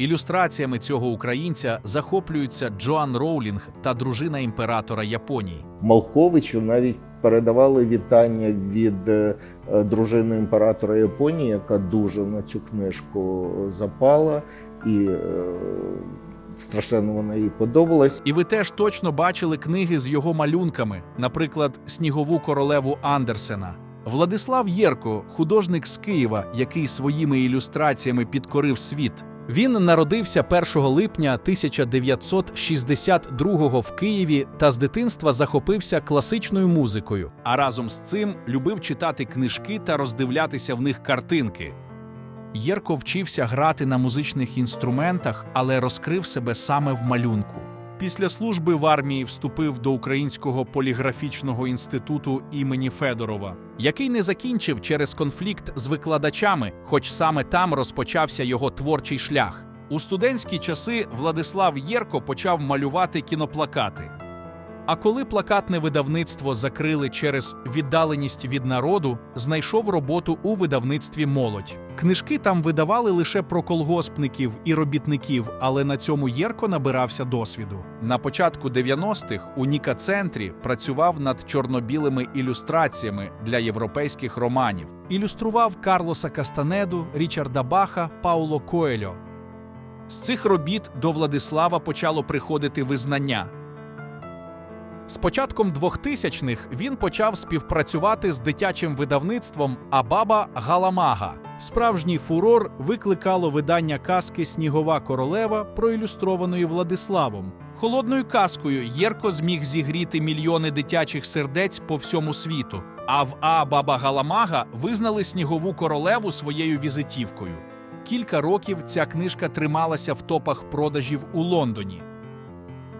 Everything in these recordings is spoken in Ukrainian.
Ілюстраціями цього українця захоплюються Джоан Роулінг та дружина імператора Японії. Малковичу навіть передавали вітання від е, дружини імператора Японії, яка дуже на цю книжку запала, і е, страшенно вона їй подобалась. І ви теж точно бачили книги з його малюнками, наприклад, Снігову королеву Андерсена. Владислав Єрко, художник з Києва, який своїми ілюстраціями підкорив світ. Він народився 1 липня 1962 в Києві та з дитинства захопився класичною музикою. А разом з цим любив читати книжки та роздивлятися в них картинки. Єрко вчився грати на музичних інструментах, але розкрив себе саме в малюнку. Після служби в армії вступив до Українського поліграфічного інституту імені Федорова, який не закінчив через конфлікт з викладачами, хоч саме там розпочався його творчий шлях. У студентські часи Владислав Єрко почав малювати кіноплакати. А коли плакатне видавництво закрили через віддаленість від народу, знайшов роботу у видавництві Молодь. Книжки там видавали лише про колгоспників і робітників, але на цьому Єрко набирався досвіду. На початку 90-х у Ніка Центрі працював над чорно-білими ілюстраціями для європейських романів. Ілюстрував Карлоса Кастанеду, Річарда Баха, Пауло Коельо. З цих робіт до Владислава почало приходити визнання. З початком 2000-х він почав співпрацювати з дитячим видавництвом Абаба Галамага. Справжній фурор викликало видання казки Снігова королева, проілюстрованої Владиславом. Холодною казкою Єрко зміг зігріти мільйони дитячих сердець по всьому світу. А в А Баба Галамага визнали Снігову королеву своєю візитівкою. Кілька років ця книжка трималася в топах продажів у Лондоні.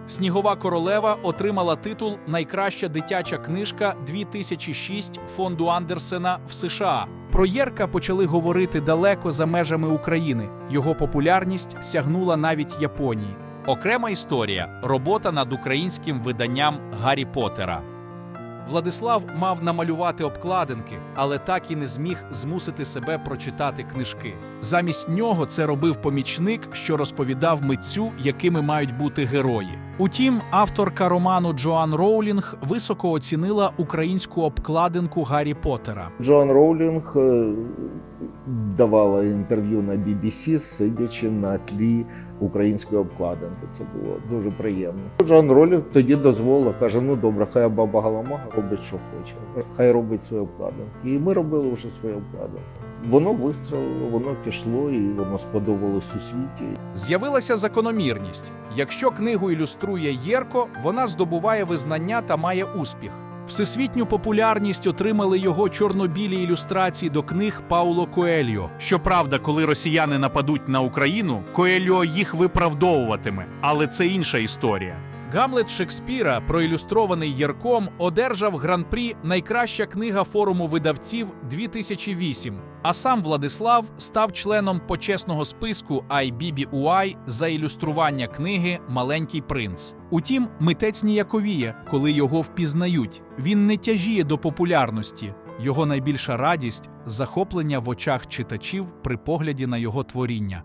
Снігова королева отримала титул Найкраща дитяча книжка 2006 фонду Андерсена в США. Про Єрка почали говорити далеко за межами України. Його популярність сягнула навіть Японії. Окрема історія робота над українським виданням Гаррі Поттера. Владислав мав намалювати обкладинки, але так і не зміг змусити себе прочитати книжки. Замість нього це робив помічник, що розповідав митцю, якими мають бути герої. Утім, авторка роману Джоан Роулінг високо оцінила українську обкладинку Гаррі Поттера. Джоан Роулінг е, давала інтерв'ю на BBC, сидячи на тлі української обкладинки. Це було дуже приємно. Джоан Роулінг тоді дозволила, каже: ну добре, хай баба Галамага робить, що хоче, хай робить свої обкладинки. І ми робили вже свої обкладинки. Воно вистрелило, воно пішло і воно сподобалось у світі. З'явилася закономірність: якщо книгу ілюструє Єрко, вона здобуває визнання та має успіх. Всесвітню популярність отримали його чорно-білі ілюстрації до книг Пауло Коельо. Щоправда, коли росіяни нападуть на Україну, Коельо їх виправдовуватиме, але це інша історія. Гамлет Шекспіра, проілюстрований Єрком, одержав гран-прі Найкраща книга форуму видавців 2008. А сам Владислав став членом почесного списку IBBUI за ілюстрування книги Маленький принц. Утім, митець ніяковіє, коли його впізнають. Він не тяжіє до популярності. Його найбільша радість захоплення в очах читачів при погляді на його творіння.